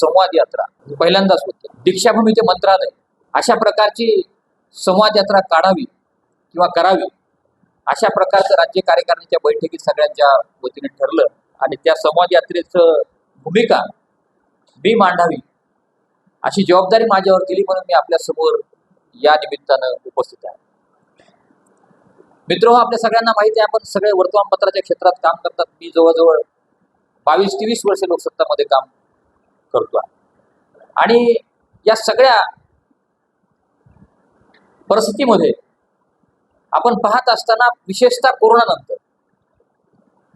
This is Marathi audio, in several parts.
संवाद यात्रा पहिल्यांदाच होते दीक्षाभूमीचे मंत्रालय अशा प्रकारची संवाद यात्रा काढावी किंवा करावी अशा प्रकारचं राज्य कार्यकारिणीच्या बैठकीत सगळ्यांच्या वतीने ठरलं आणि त्या संवाद यात्रेचं भूमिका मी मांडावी अशी जबाबदारी माझ्यावर दिली म्हणून मी आपल्या समोर या निमित्तानं उपस्थित आहे मित्र आपल्या सगळ्यांना माहिती आहे आपण सगळे वर्तमानपत्राच्या क्षेत्रात काम करतात मी जवळजवळ बावीस तेवीस वर्ष लोकसत्तामध्ये काम करतो आणि या सगळ्या परिस्थितीमध्ये आपण पाहत असताना विशेषतः कोरोनानंतर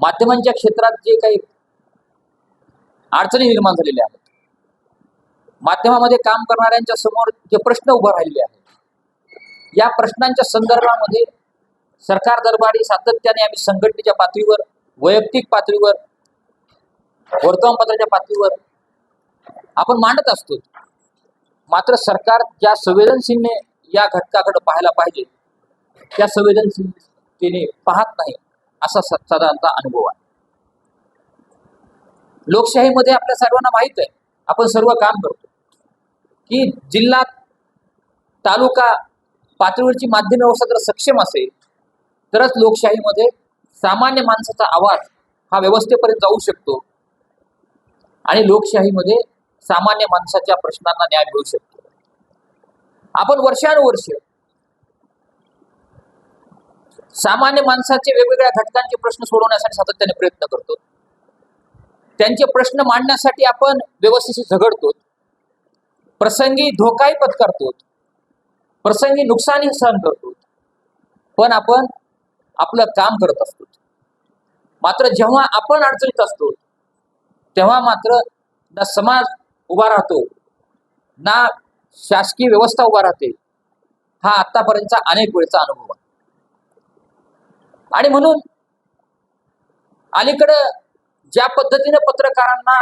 माध्यमांच्या क्षेत्रात जे काही अडचणी निर्माण झालेल्या आहेत माध्यमामध्ये काम करणाऱ्यांच्या समोर जे प्रश्न उभे राहिले आहेत या प्रश्नांच्या संदर्भामध्ये सरकार दरबारी सातत्याने आम्ही संघटनेच्या पातळीवर वैयक्तिक पातळीवर वर्तमानपत्राच्या पातळीवर आपण मांडत असतो मात्र सरकार ज्या संवेदनशीलने या घटकाकडे पाहायला पाहिजे त्या संवेदनशीलतेने पाहत नाही असा साधारणतः अनुभव आहे लोकशाहीमध्ये आपल्या सर्वांना माहित आहे आपण सर्व काम करतो की जिल्हा तालुका पातळीवरची माध्यम व्यवस्था जर सक्षम असेल तरच लोकशाहीमध्ये सामान्य माणसाचा आवाज हा व्यवस्थेपर्यंत जाऊ शकतो आणि लोकशाहीमध्ये सामान्य माणसाच्या प्रश्नांना न्याय मिळू शकतो आपण वर्षानुवर्ष सामान्य माणसाचे वेगवेगळ्या घटकांचे प्रश्न सोडवण्यासाठी सातत्याने प्रयत्न करतो त्यांचे प्रश्न मांडण्यासाठी आपण व्यवस्थेशी झगडतो प्रसंगी धोकाही पत्करतो प्रसंगी नुकसानही सहन करतो पण आपण आपलं काम करत असतो मात्र जेव्हा आपण अडचणीत असतो तेव्हा मात्र समाज उभा राहतो ना शासकीय व्यवस्था उभा राहते हा आतापर्यंतचा अनेक वेळचा अनुभव आहे आणि म्हणून अलीकडं ज्या पद्धतीने पत्रकारांना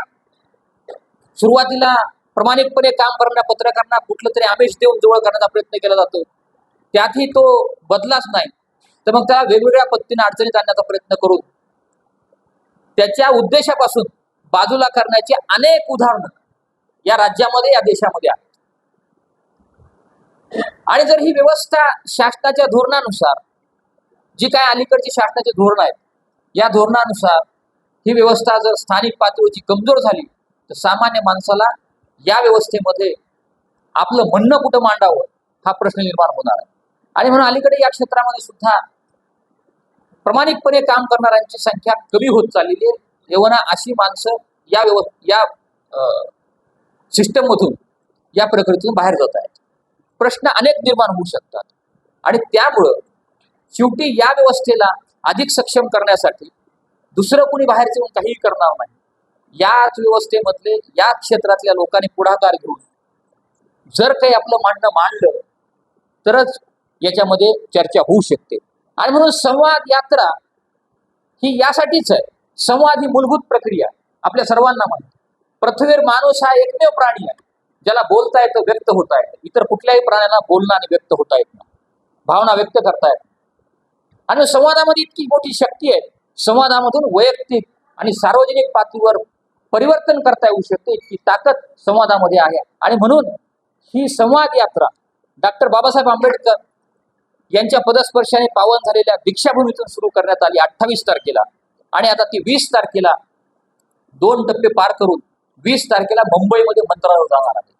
सुरुवातीला प्रमाणिकपणे काम करणाऱ्या पत्रकारांना कुठलं तरी आमिष देऊन जवळ करण्याचा प्रयत्न केला जातो त्यातही तो बदलाच नाही तर मग त्याला वेगवेगळ्या पद्धतीने अडचणीत आणण्याचा प्रयत्न करून त्याच्या उद्देशापासून बाजूला करण्याची अनेक उदाहरणं या राज्यामध्ये या देशामध्ये आहे आणि जर ही व्यवस्था शासनाच्या धोरणानुसार जी काय अलीकडची शासनाचे धोरण आहेत या धोरणानुसार ही व्यवस्था जर स्थानिक पातळीची कमजोर झाली तर सामान्य माणसाला या व्यवस्थेमध्ये आपलं म्हणणं कुठं मांडावं हा प्रश्न निर्माण होणार आहे आणि म्हणून अलीकडे या क्षेत्रामध्ये सुद्धा प्रमाणिकपणे काम करणाऱ्यांची संख्या कमी होत चाललेली आहे तेव्हा अशी माणसं या व्यवस्था या सिस्टममधून या प्रकृतीतून बाहेर जात आहेत प्रश्न अनेक निर्माण होऊ शकतात आणि त्यामुळं शेवटी या व्यवस्थेला अधिक सक्षम करण्यासाठी दुसरं कोणी बाहेर येऊन काहीही करणार नाही याच व्यवस्थेमधले या क्षेत्रातल्या लोकांनी पुढाकार घेऊन जर काही आपलं मांडणं मांडलं तरच याच्यामध्ये चर्चा होऊ शकते आणि म्हणून संवाद यात्रा ही यासाठीच आहे संवाद ही मूलभूत प्रक्रिया आपल्या सर्वांना माहिती पृथ्वीवर माणूस हा एकमेव प्राणी आहे ज्याला बोलता येतं व्यक्त होता येतं इतर कुठल्याही प्राण्यांना बोलणं आणि व्यक्त होता येत नाही भावना व्यक्त करता येत आणि संवादामध्ये इतकी मोठी शक्ती आहे संवादामधून वैयक्तिक आणि सार्वजनिक पातळीवर परिवर्तन करता येऊ शकते इतकी ताकद संवादामध्ये आहे आणि म्हणून ही संवाद यात्रा डॉक्टर बाबासाहेब आंबेडकर यांच्या पदस्पर्शाने पावन झालेल्या दीक्षाभूमीतून सुरू करण्यात आली अठ्ठावीस तारखेला आणि आता ती वीस तारखेला दोन टप्पे पार करून वीस तारखेला मुंबईमध्ये मंत्रालय जाणार आहे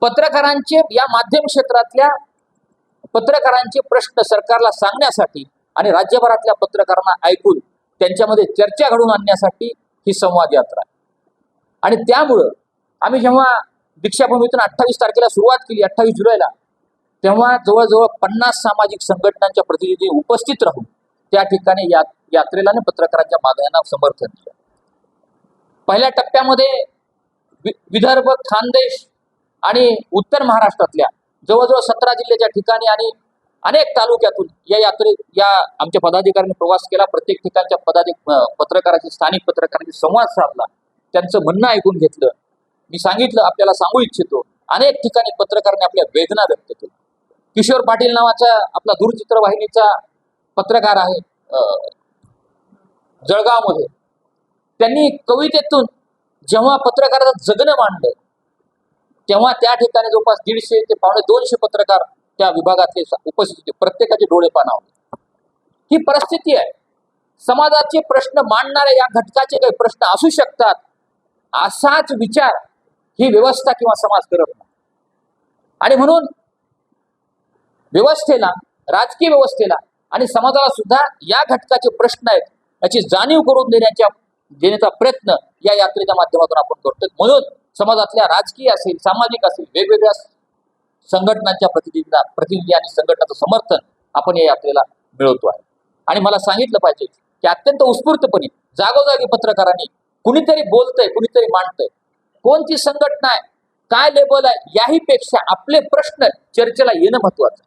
पत्रकारांचे या माध्यम क्षेत्रातल्या पत्रकारांचे प्रश्न सरकारला सांगण्यासाठी आणि राज्यभरातल्या पत्रकारांना ऐकून त्यांच्यामध्ये चर्चा घडवून आणण्यासाठी ही संवाद यात्रा आणि त्यामुळं आम्ही जेव्हा दीक्षाभूमीतून अठ्ठावीस तारखेला सुरुवात केली अठ्ठावीस जुलैला तेव्हा जवळजवळ पन्नास सामाजिक संघटनांच्या प्रतिनिधी उपस्थित राहून त्या ठिकाणी या यात्रेला आणि पत्रकारांच्या मागण्यांना समर्थन दिलं पहिल्या टप्प्यामध्ये विदर्भ खानदेश आणि उत्तर महाराष्ट्रातल्या जवळजवळ सतरा जिल्ह्याच्या ठिकाणी आणि अनेक तालुक्यातून या यात्रे या आमच्या पदाधिकाऱ्यांनी प्रवास केला प्रत्येक ठिकाणच्या पदाधिक पत्रकाराची स्थानिक पत्रकारांशी संवाद साधला त्यांचं म्हणणं ऐकून घेतलं मी सांगितलं आपल्याला सांगू इच्छितो अनेक ठिकाणी पत्रकारांनी आपल्या वेदना व्यक्त केल्या किशोर पाटील नावाचा आपला दूरचित्रवाहिनीचा पत्रकार आहे जळगावमध्ये त्यांनी कवितेतून जेव्हा पत्रकाराचं जगणं मांडलं तेव्हा त्या ठिकाणी जवळपास दीडशे ते पावणे दोनशे पत्रकार त्या विभागातले उपस्थित होते प्रत्येकाचे डोळे पानावले ही परिस्थिती आहे समाजाचे प्रश्न मांडणाऱ्या या घटकाचे काही प्रश्न असू शकतात असाच विचार ही व्यवस्था किंवा समाज करत नाही आणि म्हणून व्यवस्थेला राजकीय व्यवस्थेला आणि समाजाला सुद्धा या घटकाचे प्रश्न आहेत याची जाणीव करून देण्याच्या देण्याचा प्रयत्न या यात्रेच्या माध्यमातून आपण करतोय म्हणून समाजातल्या राजकीय असेल सामाजिक असेल वेगवेगळ्या संघटनांच्या प्रतिनिधींना प्रतिनिधी आणि संघटनाचं समर्थन आपण या यात्रेला मिळवतो आहे आणि मला सांगितलं पाहिजे की अत्यंत उत्स्फूर्तपणे जागोजागी पत्रकारांनी कुणीतरी बोलतंय कुणीतरी मांडतंय कोणती संघटना आहे काय लेबल आहे याही पेक्षा आपले प्रश्न चर्चेला येणं महत्वाचं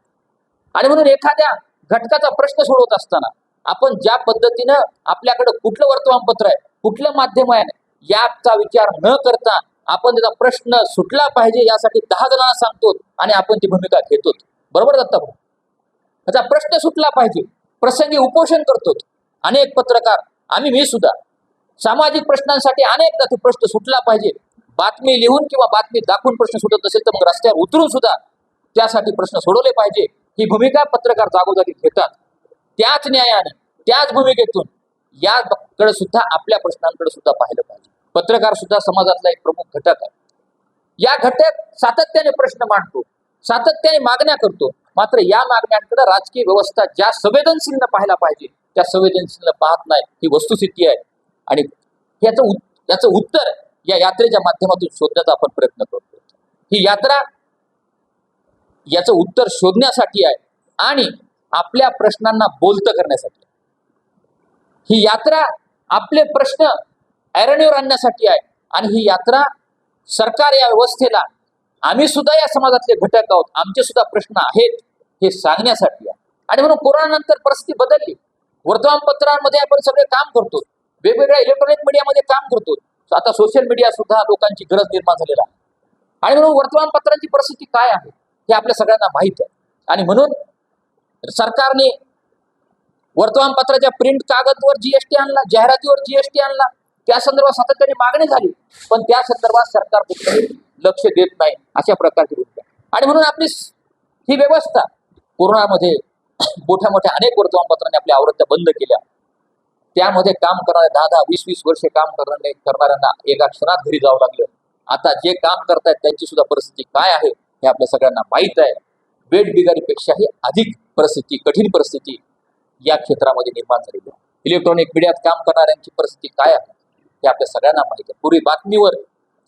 आणि म्हणून एखाद्या घटकाचा प्रश्न सोडवत असताना आपण ज्या पद्धतीनं आपल्याकडे कुठलं वर्तमानपत्र आहे कुठलं माध्यम आहे याचा विचार न करता आपण त्याचा प्रश्न सुटला पाहिजे यासाठी दहा जणांना सांगतो आणि आपण ती भूमिका घेतो बरोबर दत्ता भाऊ त्याचा प्रश्न सुटला पाहिजे प्रसंगी उपोषण करतो अनेक पत्रकार आम्ही मी सुद्धा सामाजिक प्रश्नांसाठी अनेकदा तो प्रश्न सुटला पाहिजे बातमी लिहून किंवा बातमी दाखवून प्रश्न सुटत असेल तर मग रस्त्यावर उतरून सुद्धा त्यासाठी प्रश्न सोडवले पाहिजे ही भूमिका पत्रकार जागोजागी घेतात त्याच न्यायाने त्याच भूमिकेतून याकडे सुद्धा आपल्या प्रश्नांकडे सुद्धा पाहिलं पाहिजे पत्रकार सुद्धा समाजातला एक प्रमुख घटक आहे या घटक सातत्याने प्रश्न मांडतो सातत्याने मागण्या करतो मात्र या मागण्यांकडे राजकीय व्यवस्था ज्या संवेदनशीलनं पाहायला पाहिजे त्या संवेदनशीलनं पाहत नाही ही वस्तुस्थिती आहे आणि याचं याचं उत्तर या यात्रेच्या माध्यमातून शोधण्याचा आपण प्रयत्न करतो ही यात्रा याचं उत्तर शोधण्यासाठी आहे आणि आपल्या प्रश्नांना बोलतं करण्यासाठी ही यात्रा आपले प्रश्न ऐरणीवर आणण्यासाठी आहे आणि ही यात्रा सरकार या व्यवस्थेला आम्ही सुद्धा या समाजातले घटक आहोत आमचे सुद्धा प्रश्न आहेत हे सांगण्यासाठी आहे आणि म्हणून कोरोनानंतर परिस्थिती बदलली वर्तमानपत्रांमध्ये आपण सगळे काम करतो वेगवेगळ्या इलेक्ट्रॉनिक मीडियामध्ये काम करतो आता सोशल मीडिया सुद्धा लोकांची गरज निर्माण झालेला आहे आणि म्हणून वर्तमानपत्रांची परिस्थिती काय आहे हे आपल्या सगळ्यांना माहीत आहे आणि म्हणून सरकारने वर्तमानपत्राच्या प्रिंट कागदवर जीएसटी आणला जाहिरातीवर जीएसटी आणला त्या संदर्भात सातत्याने मागणी झाली पण त्या संदर्भात सरकार कुठेही लक्ष देत नाही अशा प्रकारची गोष्ट आणि म्हणून आपली ही व्यवस्था कोरोनामध्ये मोठ्या मोठ्या अनेक वर्तमानपत्रांनी आपल्या आवृत्त्या बंद केल्या त्यामध्ये काम करणारे दहा दहा वीस वीस वर्षे काम करणारे करणाऱ्यांना एका क्षणात घरी जावं लागलं आता जे काम करतायत त्यांची सुद्धा परिस्थिती काय आहे हे आपल्या सगळ्यांना माहीत आहे वेट बिगारीपेक्षाही अधिक परिस्थिती कठीण परिस्थिती या क्षेत्रामध्ये निर्माण झालेली आहे इलेक्ट्रॉनिक मीडियात काम करणाऱ्यांची परिस्थिती काय आहे हे आपल्या सगळ्यांना माहिती आहे पूर्वी बातमीवर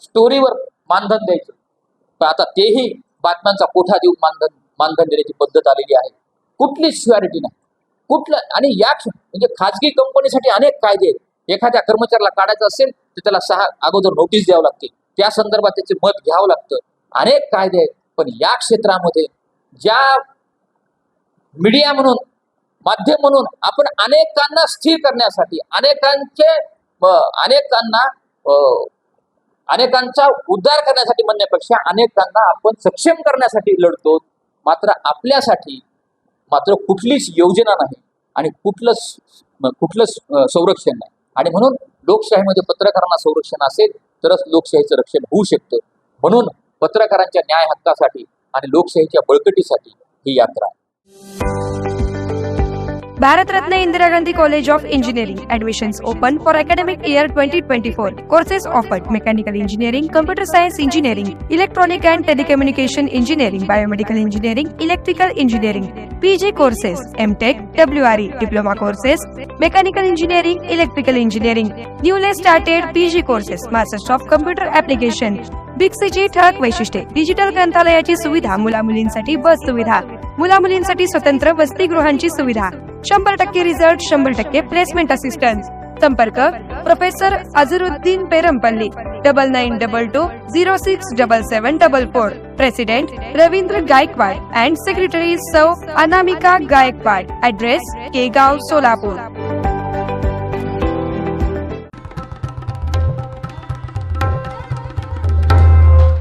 स्टोरीवर मानधन द्यायचं पण आता तेही बातम्यांचा कोठा देऊन मानधन मानधन देण्याची पद्धत आलेली आहे कुठलीच श्युअरिटी नाही कुठलं आणि या म्हणजे खाजगी कंपनीसाठी अनेक कायदे आहेत एखाद्या कर्मचाऱ्याला काढायचं असेल तर त्याला सहा अगोदर नोटीस द्यावं लागते त्या संदर्भात त्याचे मत घ्यावं लागतं अनेक कायदे आहेत पण या क्षेत्रामध्ये ज्या मीडिया म्हणून माध्यम म्हणून आपण अनेकांना स्थिर करण्यासाठी अनेकांचे अनेकांना अनेकांचा उद्धार करण्यासाठी म्हणण्यापेक्षा अनेकांना आपण सक्षम करण्यासाठी लढतो मात्र आपल्यासाठी मात्र कुठलीच योजना नाही आणि कुठलंच कुठलं संरक्षण नाही आणि म्हणून लोकशाहीमध्ये पत्रकारांना संरक्षण असेल तरच लोकशाहीचं रक्षण होऊ शकतं म्हणून पत्रकारांच्या न्याय हक्कासाठी आणि लोकशाहीच्या बळकटीसाठी ही यात्रा आहे Bharat Ratna Indira Gandhi College of Engineering. Admissions open for academic year 2024. Courses offered: Mechanical Engineering, Computer Science Engineering, Electronic and Telecommunication Engineering, Biomedical Engineering, Electrical Engineering. PG courses: M.Tech, WRE. Diploma courses: Mechanical Engineering, Electrical Engineering. Newly started PG courses: Masters of Computer Application, बिक्सीची ठळक वैशिष्ट्ये डिजिटल ग्रंथालयाची सुविधा मुला मुलींसाठी बस सुविधा मुला मुलींसाठी स्वतंत्र वसतिगृहांची सुविधा शंभर टक्के रिझल्ट शंभर टक्के प्लेसमेंट असिस्टन्स संपर्क professor Azharuddin Perampalli double nine double two zero six double seven double four president Ravindra Gaikwad and secretary सौ अनामिका गायकवाड ऍड्रेस केगाव सोलापूर